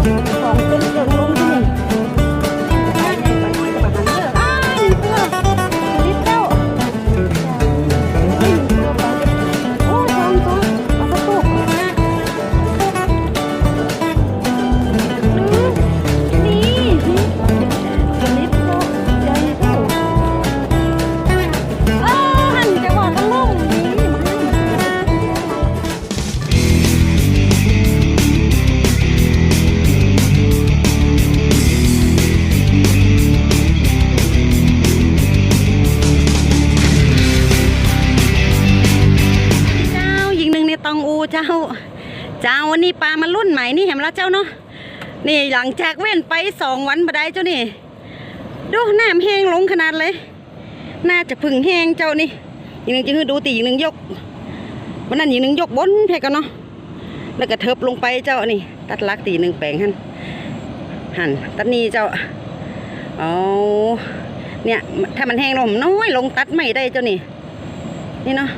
สอ องอูเจ้า เจ้าวันนี้ปลามารุ่นใหม่นี่เห็นแล้วเจ้าเนาะนี่หลังจากเว้นไปสองวันมาได้เจ้านี่ ดูน้ำแห้งลงขนาดเลย น่าจะพึ่งแห้งเจ้านี่อีกหนึ่งจะคือดูตีอีกหนึ่งยกวันนั้นอีกหนึ่งยกบนเพกันเนาะแล้วก็เทิบลงไปเจ้านี่ ตัดลักตีหนึ่งแปลงหันหันตัดนี่เจ้าเอาเนี่ยถ้ามันแห้งลงมันน้อยลงตัดไม่ได้เจ้านี่นี่เนาะ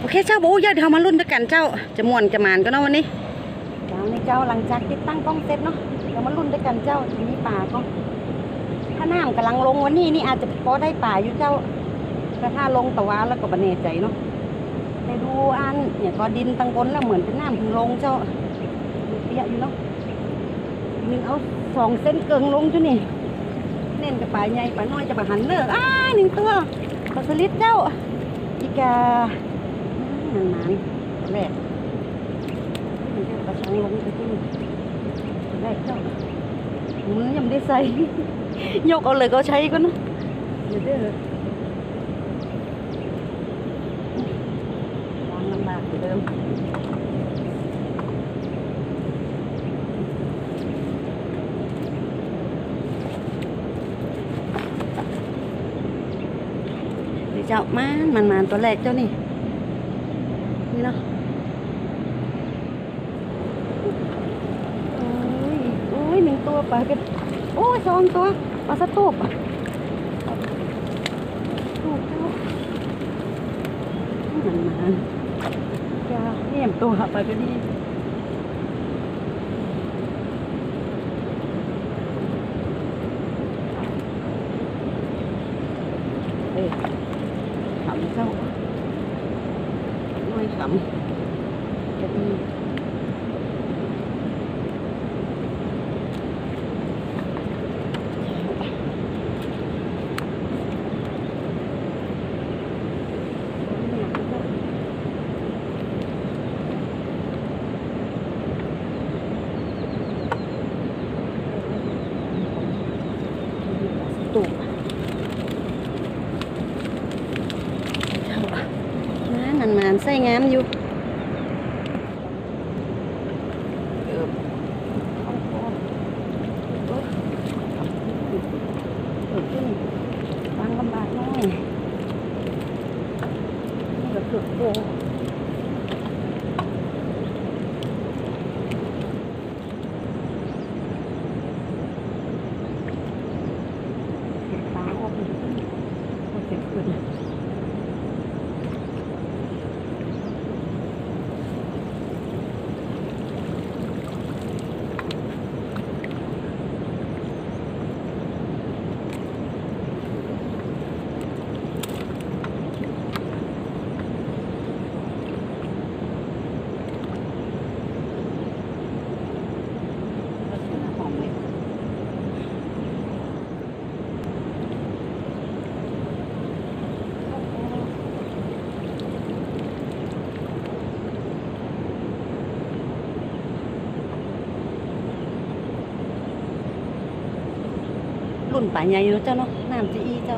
โอเคเจ้าโบเยอะเดี๋ยวเรามาลุ้นด้วยกันเจ้า จะม่วนจะมานก็เนาะวันนี้เจ้าในเจ้าหลังจากติดตั้งกล้องเสร็จเนาะเดี๋ยวมาลุ้นด้วยกันเจ้าจะมีป่าก็ถ้าน้ำกำลังลงวันนี้นี่อาจจะพอได้ป่าอยู่เจ้าแต่ถ้าลงตะวันแล้วก็บันเนใจเนาะแต่ดูอันเนี่ยก็ดินตังบนแล้วเหมือนเป็นน้ำเพึ่งลงเจ้าเปียอยู่เนาะหนึ่เอาสองเส้นเกิงลงจุนี่เน่นกับป่าใหญ่ป่าน้อยจะมาหันเนออ้าหนึ่งตัวปลาสลิดเจ้าอีกา หนานานๆแรกมันจะปลาช่างลงไปที่นี่แรกเจ้ามันยังไม่ได้ใส่ ยกเอาเลยก็ใช้ก็นะเดี๋ยวเด้อวางลำบากอยู่เดิมเดี๋ยวเจ้ามันมันมันตัวแรกเจ้านี่ นี่เนาะโอ้ยโอ้ยหนึ่งตัวปลาเป็นโอ้ยสองตัวปลาสะตูบอะตูบเจ้ามันมันยาเยี่ยมตัวปลาก็ดีเอ้ยขำเจ้าน้อยขำจะดี ตุกเจ้าน้ามันมันใส่ งามอยู่เอิบเอาคอโอ๊ยเอิบขึ้นวางลำบากหน่อยนี่ก็เกือบโตเห็ดปลาออกอีกโอ้เสียงขึ้น หอมเลย รุ่นป่าใหญ่เนาะเจ้าเนาะน้ำจะอีเจ้า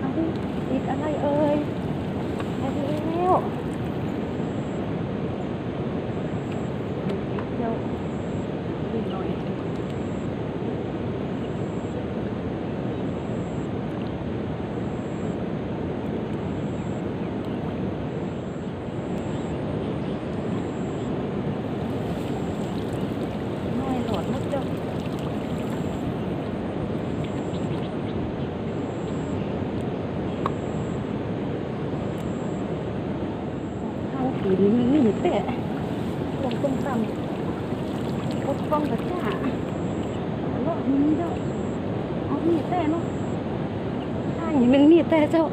เอาติดอะไรเอ่ยไปแล้ว เดี๋ยวนิดหน่อยน้อยหลอดนะเจ้าข้างปีนี้มันไม่ เตะลงตรงต่ำกดกล้องกระจ้าเลาะนี้เจ้าเอานี่แต่เนาะข้างอย่างนึงนี่แต่เจ้า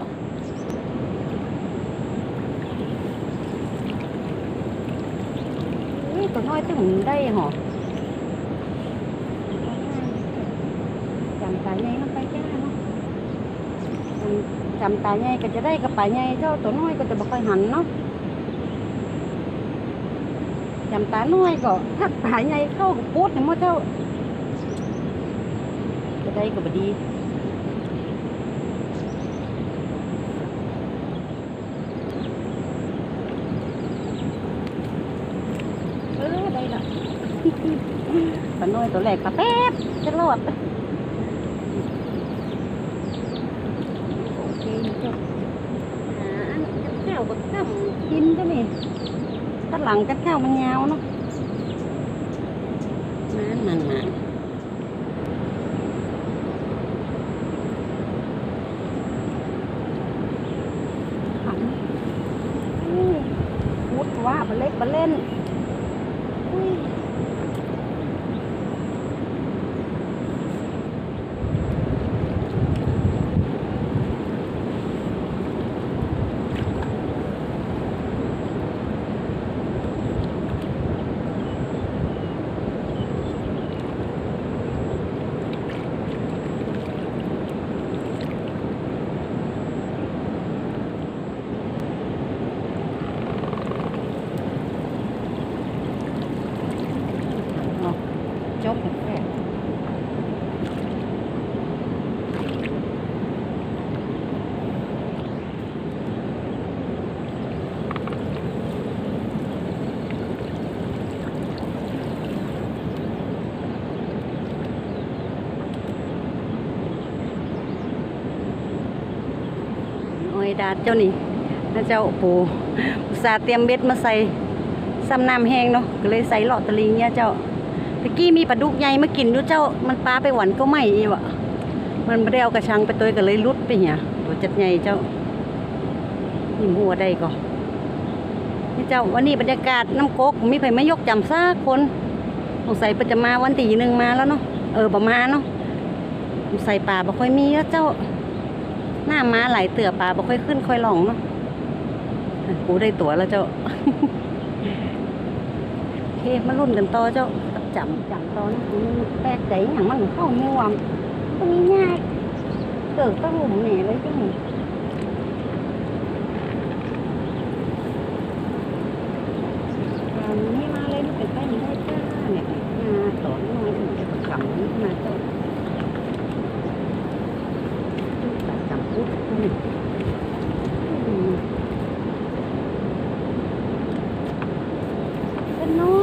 เฮ้ยตัวน้อยตึงได้หรอจำตาใหญ่ลงไปจ้าเนาะจำตาใหญ่ก็จะได้กับปลาใหญ่เจ้าตัวน้อยก็จะบ่ค่อยหันเนาะ จำตาน้อยก็ทักตาใหญ่เข้ากับปุ๊ดเนี่ยมั่เจ้าจะได้ก็บดีเออได้ละปลาน้อยตัวแรกปลาแป๊บจะรอดโอเคเจ้าอ่าอันกับข้าวกับข้ากินก็นี่ถ้า หลังกัดข้าวมันยาวเนาะนั่นนั่นนั่นหันอู้พูดว่าบะเล็กบะเล่นอุ้ย ดาเจ้านี่นะเจ้าปูอุตส่าห์เตรียมเบ็ดมาใส่ซ้ำน้ำแห้งเนาะก็เลยใส่หลอดตะลิงเนี่ยเจ้าตะกี้มีปลาดุกใหญ่มากินดูเจ้ามันปลาไปหวันก็ไม่อีวะมันไม่ได้เอากระชังไปตัวก็เลยลุดไปเหี่ยตัวจัดใหญ่เจ้านี่หัวได้ก็นี่เจ้าวันนี้บรรยากาศน้ำโกกมีไผไม่ยกจำซากคนสงสัยเพิ่นจะมาวันตีหนึ่งมาแล้วเนาะเออประมาณเนาะสงสัยป่าบ่ค่อยมีแล้วเจ้า หน้าม้าไหลเตือปลาบ่ค่อยขึ้นค่อยหลงเนาะกูได้ตั๋วแล้วเจ้าโอเคมารุ่นกันต่อเจ้าจำจำตอนนี้แปลกใจอย่างมันเข้าม่วมตรงนี้ง่ายเกิดตั้งหลุมแหน่เลยจังอันนี้มาเลยมันเป็นไปไม่ได้จ้าเนี่ยงาต่อน้อยถึงจะประกำนี้มาเจ้าประกำปุ๊บนี่ อืมก็น้อยเดียวแต่เหนียวเห็นเจ้านี่ได้กี่ตัวเจ้า ได้ปลาอย่างปลาตองเต็บตองเต็บตัวขอ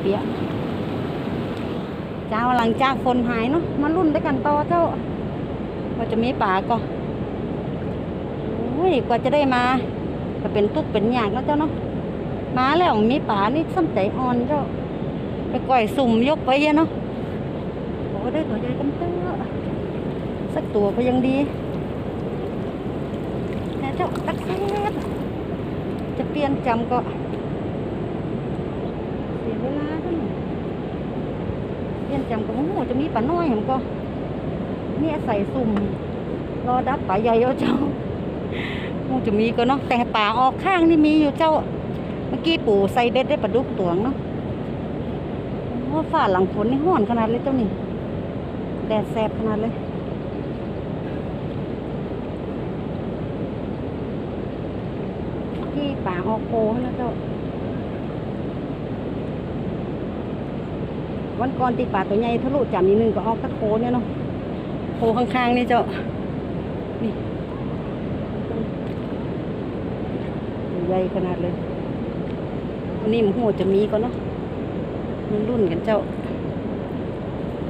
เปียเจ้าหลังจากฝนหายเนาะมารุ่นด้วยกันต่อเจ้าว่าจะมีป่าก็โอ้ยกว่าจะได้มาก็เป็นทุกเป็นอยากแล้วเจ้าเนาะมาแล้วมีป่านี่ส้มใจอ่อนเจ้าไปก่อยสุ่มยกไปเยอะเนาะโอ้ได้ตัวใหญ่กันเต้อสักตัวก็ยังดีแต่เจ้าตักแซ่บจะเปลี่ยนจำก็ วลาท่านเปลี่ยนจำก็โอ้โหจะมีป่าน้อยเห็นก็นี่อาศัยสุ่มรอดับป่าใหญ่เอาเจ้าคงจะมีก็เนาะแต่ป่าออกข้างนี่มีอยู่เจ้า เมื่อกี้ปู่ใส่เบ็ดได้ปลาดุกตวงเนาะโอ้ฝ่าหลังฝนนี่ห้อนขนาดเลยเจ้านี่แดดแสบขนาดเลยที่ป่าออกโคนะเจ้า วันก่อนตีป่าตัวใหญ่ทะลุจำนิดนึงก็ออกตะโคเนี่ยเนาะโคข้างๆนี่เจ้านี่ใหญ่ขนาดเลยนี่มหัวจะมีก็เนาะมันรุ่นกันเจ้า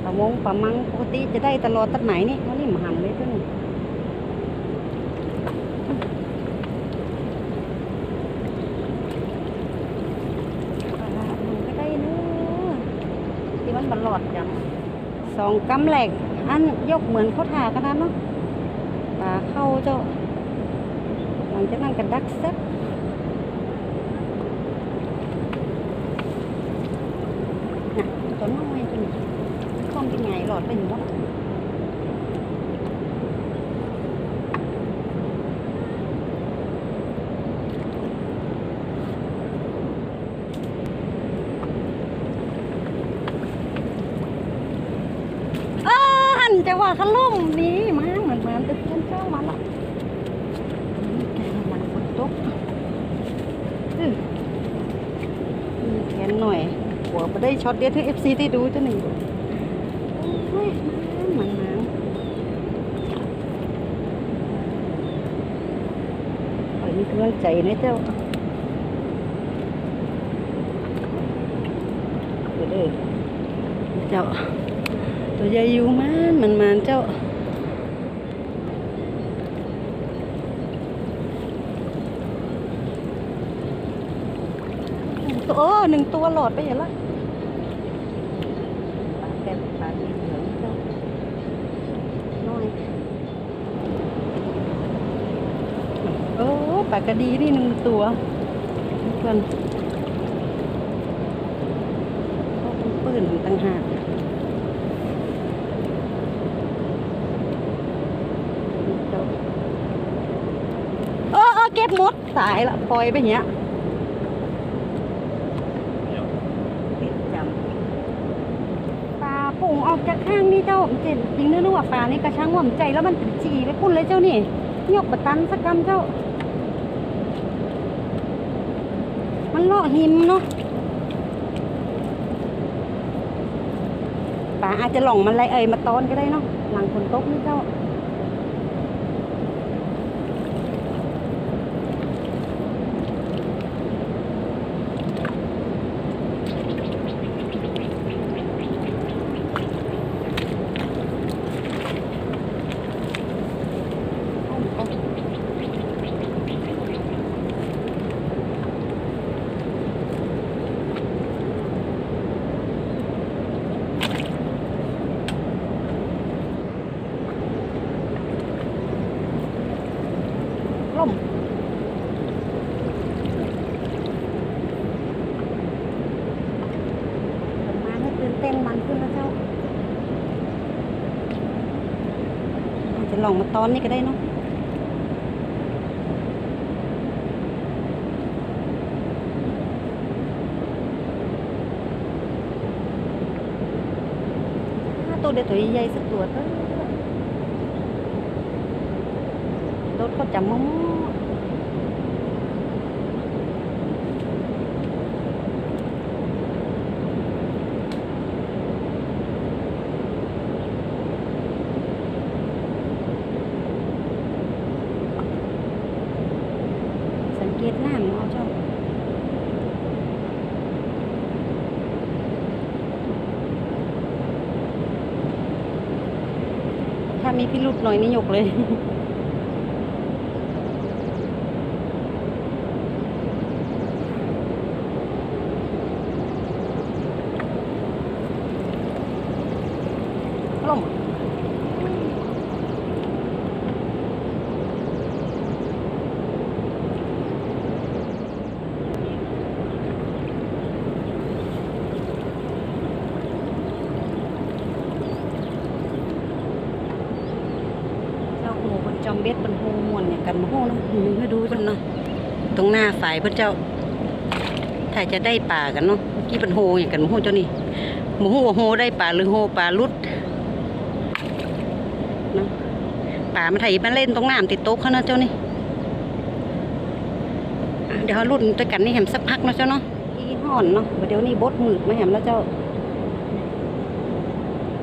ปลามงปลามังปกติจะได้ตลอดตัดไหมนี่วันนี้มาหันเลยเจ้านี่ปลามันก็ได้เนอะที่มันบล อดจังสองกำแหลกอันยกเหมือนเขาถ่ากันนะเนาะปลาเข้าเจ้าหลังจากนั้นก็ดักเซ็ตน่ะตัวน้อยตัวนี้ข้อมเป็นไงหลอดไปอยู่วะเออหัน ล่มนี่มาเหมือนเหมือนตึกเจ้ามาละแกงมันฝนตกอื้อมีแขนหน่อยหัวไปได้ช็อตเด็ดให้เอฟซีได้ดูจ้ะหนึ่งโอ้ยมันน้ำขอมีกำลังใจนะเจ้าเดี๋ยเจ้า ตัวใหญ่อยู่มันมันมันเจ้าตัวเออหนึ่งตัวหลอดไปเห็นละปาแก้มปลาดีเหลืองเจ้าน้อยเออปากระดีนี่หนึ่งตัวเพื่อนเขาเป็นปืนต่างหากเจ้าเออเออเก็ บมดตายละปล่อยไปอย่างเงี้ยปลาปุ่งออกจากข้างนี่เจ้าเจ็ดจริงนะรู้ว่าปลานี่กระช่างหว่ำใจแล้วมันจีไปพุ่นเลยเจ้านี่ยกบะตันสักกำเจ้า มันเลาะหิมเนาะปลาอาจจะหลงมันไรเอ่ยมาตอนก็ได้เนาะหลังฝนตกนี่เจ้า ล่ มมาให้ตื่นเต้นมันขึ้นแล้วเจ้าอาจจะลองมาตอนนี้ก็ได้เนาะถ้าตัวเดียวตัวใหญ่ๆสักตัวเถอะรถเขาจับมะม่วง ตน้ำเอาเจ้า ถ้า มีพิรุษหน่อยนี่ยกเลย ล่มเจ้าโหบนจ อมเบ็ดบนโหมวนเนี่ยกันมโหเนาะมึงให้ดูกันเนาะตรงหน้าฝ่ายพระเจ้า ถ้าจะได้ป่ากันเนาะเมื่อกี้เป็นโหอย่างกันมโหเจ้านี่หมูโหว่าโหได้ป่าหรือโหป่าลุดเนาะป่ามาไถมาเล่นตรงน้ำติดโต๊ะเขาเนาะเจ้านี่เดี๋ยวรุ่นด้วยกันนี่แหมสักพักเนาะเจ้าเนาะอีห่อนเนาะเดี๋ยวนี้บดหมึกมาแหมแล้วเจ้า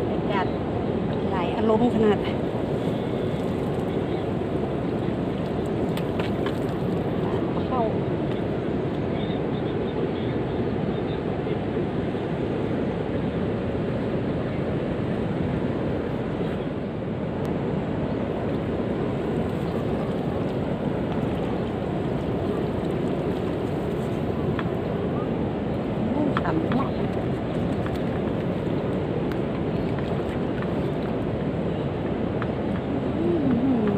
บรรยากาศหลายอารมณ์ขนาด เข้า ทำเนาะอืม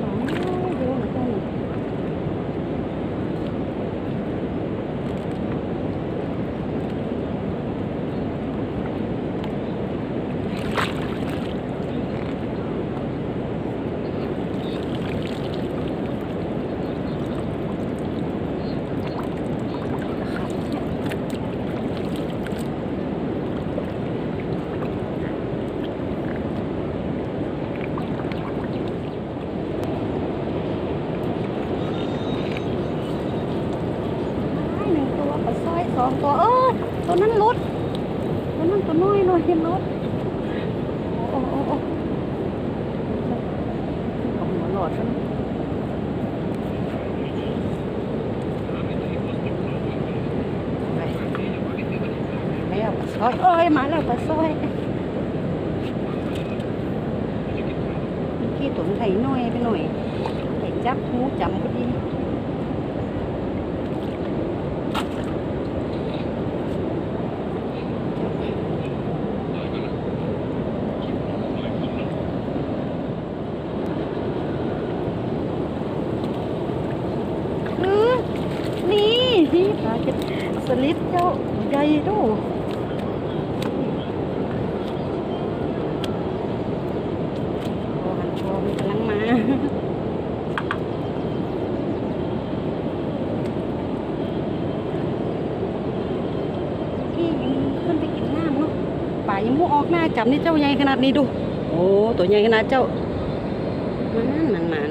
สองเดียวเหมือนกัน หนึ่งตัวปลาสร้อยสองตัวเออตัวนั้นรุดตัวนั้นตัวน้อยหน่อยเห็นรุดโอ้โอ้โอ้เอาหัวหลอดมันไปแล้วปลาสร้อยเอ้ย มาแล้วก็ซอยกี่ตัวมันไถน้อยไปหน่อยไถจับหูจำพอดี อือนี่ที่ปลาจะสลิดเจ้าใหญ่ดูโอ้หันโชมกำลังมา พี่ยังขึ้นไปกินน้ำเนาะป่ายังมูออกหน้าจับนี่เจ้าใหญ่ขนาดนี้ดู โอ้ตัวใหญ่ขนาดเจ้ามันมันมัน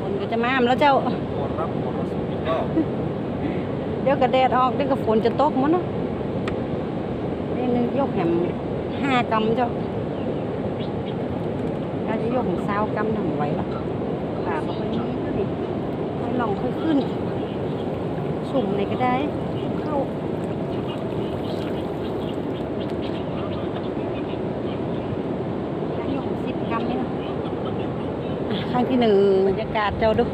ฝนก็จะมาแล้วเจ้าหมดรับหมดแล้วสุดก็เดี๋ยวก็แดดออกเดี๋ยวก็ฝนจะตกหมันเนาะนี่นึง ยกแหมห้ากำเจ้าเราจะยกถึงสาวกำทำไหวละขาบอกว่านี้ก็ดิค่อยลองค่อยขึ้น สุ่มไหนก็ได้เข้าแล้วยกสิบกำนี่นะอ่ข้างที่หนึ่งบรรยากาศเจ้าดู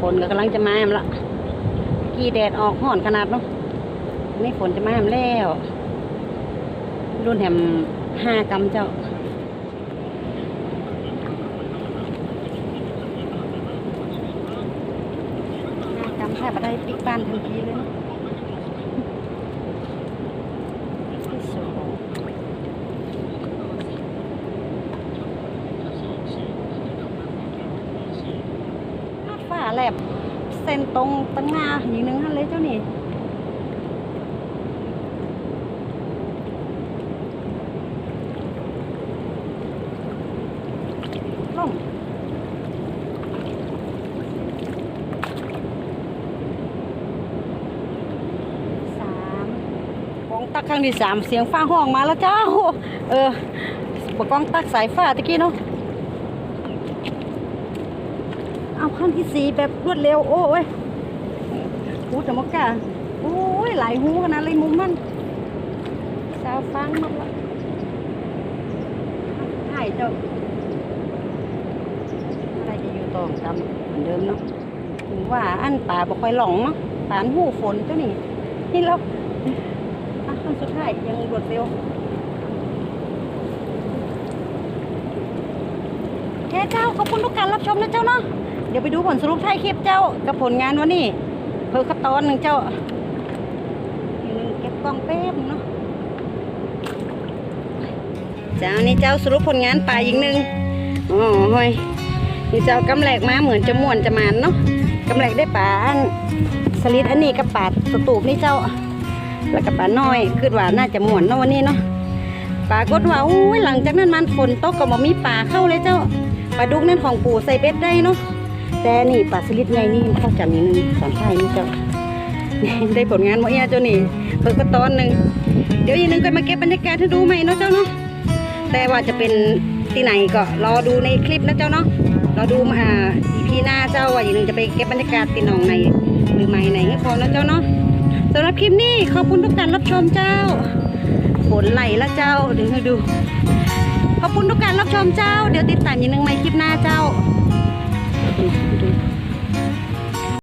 ฝนก็กำลังจะมาแอมละกี่แดดออกห่อนขนาดเนาะนี่ฝนจะมาแอมแล้ว รุ่นแหมห้ากำเจ้า ห้ากำแทบจะได้ปิกบ้านทันทีเลยเนาะที่สุดรถฝ้าแลบเส้นตรงตั้งหน้าอีกหนึงฮันเลยเจ้านี่ ล่ม ตัก ครั้งที่สามเสียงฟ้าห้องมาแล้วเจ้า เออปกองตักสายฟ้าตะกี้เนาะเอาครั้งที่สี่แบบรวดเร็วโอ้ยหูแต่มกกะโอ้ยหลายหูขนาดเลยมุมมันสาวฟังมากละถ่ายเจ้าอะไรจะอยู่ต่อจำเหมือนเดิมเนาะถึงว่าอันป่าบ่ค่อยหลงเนาะป่าอันหูฝนเจ้านี่นี่เรา อะคำสุดท้ายยังรวดเร็วแค่เจ้าขอบคุณทุกการรับชมนะเจ้าเนาะเดี๋ยวไปดูผลสรุปท้ายคลิปเจ้ากับผลงานวันนี้เพิ่มขั้นตอนหนึ่งเจ้าอีกหนึ่งเก็บกล้องแป๊บเนาะเจ้านี่เจ้าสรุปผลงานป่าอีกหนึ่งอ๋อเฮ้ยนี่เจ้ากำแหลกมาเหมือนจะม่วนจะมันเนาะกำแหลกได้ป่านสลิดอันนี้กับป่าสตูบนี่เจ้า แล้วก็ปลาน้อยคือว่าน่าจะหมวนเนาะวันนี้เนาะปลากดว่าอุ้ยหลังจากนั้นมันฝนตกก็บ่มีปลาเข้าเลยเจ้าปลาดุกนั่นของปู่ใส่เบ็ดได้เนาะแต่นี่ปลาสลิดไงนี่เข้าจำนิดนึงสอนไทยนี่เจ้าได้ผลงานหมดเนี่ยเจ้านี่เพิ่งก็ตอนหนึ่งเดี๋ยวอีกนึงก็มาเก็บบรรยากาศให้ดูใหม่เนาะเจ้าเนาะแต่ว่าจะเป็นที่ไหนก็รอดูในคลิปนะเจ้าเนาะรอดูมาอ่าอีพีหน้าเจ้าว่าอีกนึงจะไปเก็บบรรยากาศที่หนองในหรือไม่ไหนให้พอนะเจ้าเนาะ สำหรับคลิปนี้ขอบคุณทุกการรับชมเจ้าฝนไหลละเจ้าเดี๋ยวให้ดู ขอบคุณทุกการรับชมเจ้า เดี๋ยวติดตามอีกหนึ่งใหม่คลิปหน้าเจ้าดู